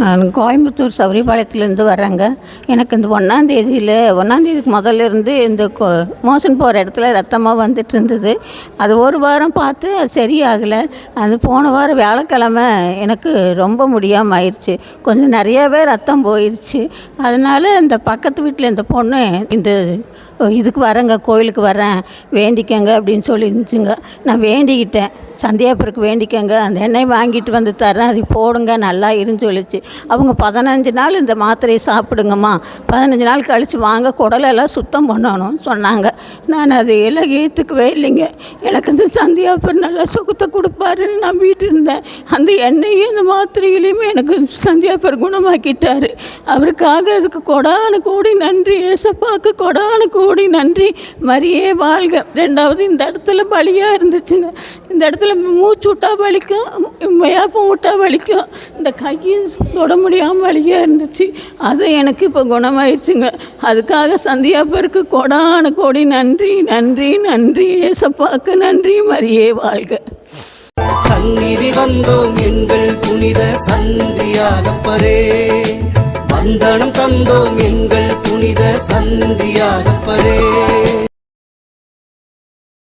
நான் கோயம்புத்தூர் சௌரிபாளையத்துலேருந்து வர்றேங்க. எனக்கு இந்த ஒன்றாந்தேதியில் ஒன்றாந்தேதிக்கு முதல்ல இருந்து இந்த கோ மோஷன் போகிற இடத்துல ரத்தமாக வந்துட்டு இருந்தது. அது ஒரு வாரம் பார்த்து அது சரியாகலை. அது போன வாரம் வியாழக்கிழமை எனக்கு ரொம்ப முடியாமல் ஆயிடுச்சு கொஞ்சம் நிறையாவே ரத்தம் போயிடுச்சு அதனால் இந்த பக்கத்து வீட்டில் இந்த பொண்ணு இந்த இதுக்கு வரேங்க கோயிலுக்கு வரேன் வேண்டிக்கங்க அப்படின்னு சொல்லிருந்துச்சுங்க. நான் வேண்டிக்கிட்டேன். சந்தியாபுருக்கு வேண்டிக்கங்க. அந்த எண்ணெய் வாங்கிட்டு வந்து தரேன் அது போடுங்க நல்லா இருந்து சொல்லிச்சு. அவங்க பதினஞ்சு நாள் இந்த மாத்திரையை சாப்பிடுங்கம்மா. பதினஞ்சு நாள் கழித்து வாங்க குடலெல்லாம் சுத்தம் பண்ணணும் சொன்னாங்க. நான் அது எல்லாம் ஏற்றுக்கவே இல்லைங்க. எனக்கு இந்த சந்தியாபுர் நல்லா சுகத்தை கொடுப்பாருன்னு நம்பிட்டு இருந்தேன் அந்த எண்ணெயும் இந்த மாத்திரைகளையுமே எனக்கு சந்தியாபுர் குணமாக்கிட்டார். அவருக்காக அதுக்கு கொடான கோடி நன்றி ஏசப்பாக்கு கொடான கோடி நன்றி. மரியே வாழ்க. ரெண்டாவது இந்த இடத்துல பலியாக இருந்துச்சுங்க. இந்த இடத்துல மூச்சு விட்டா வலிக்கும் வேப்பம் விட்டா வலிக்கும் இந்த கையும் தொட முடியாமல் வலியாக இருந்துச்சு. அது எனக்கு இப்போ குணமாயிடுச்சுங்க அதுக்காக சந்தியாப்பருக்கு கொடான கோடி நன்றி நன்றி நன்றி. ஏசப்பாக்கு நன்றி. மரியே வாழ்க. சந்நிதி வந்தோம் எங்கள் புனித சந்தியாகப்பரே வந்தனம் தந்தோம் எங்கள் சந்தியாகப்பதே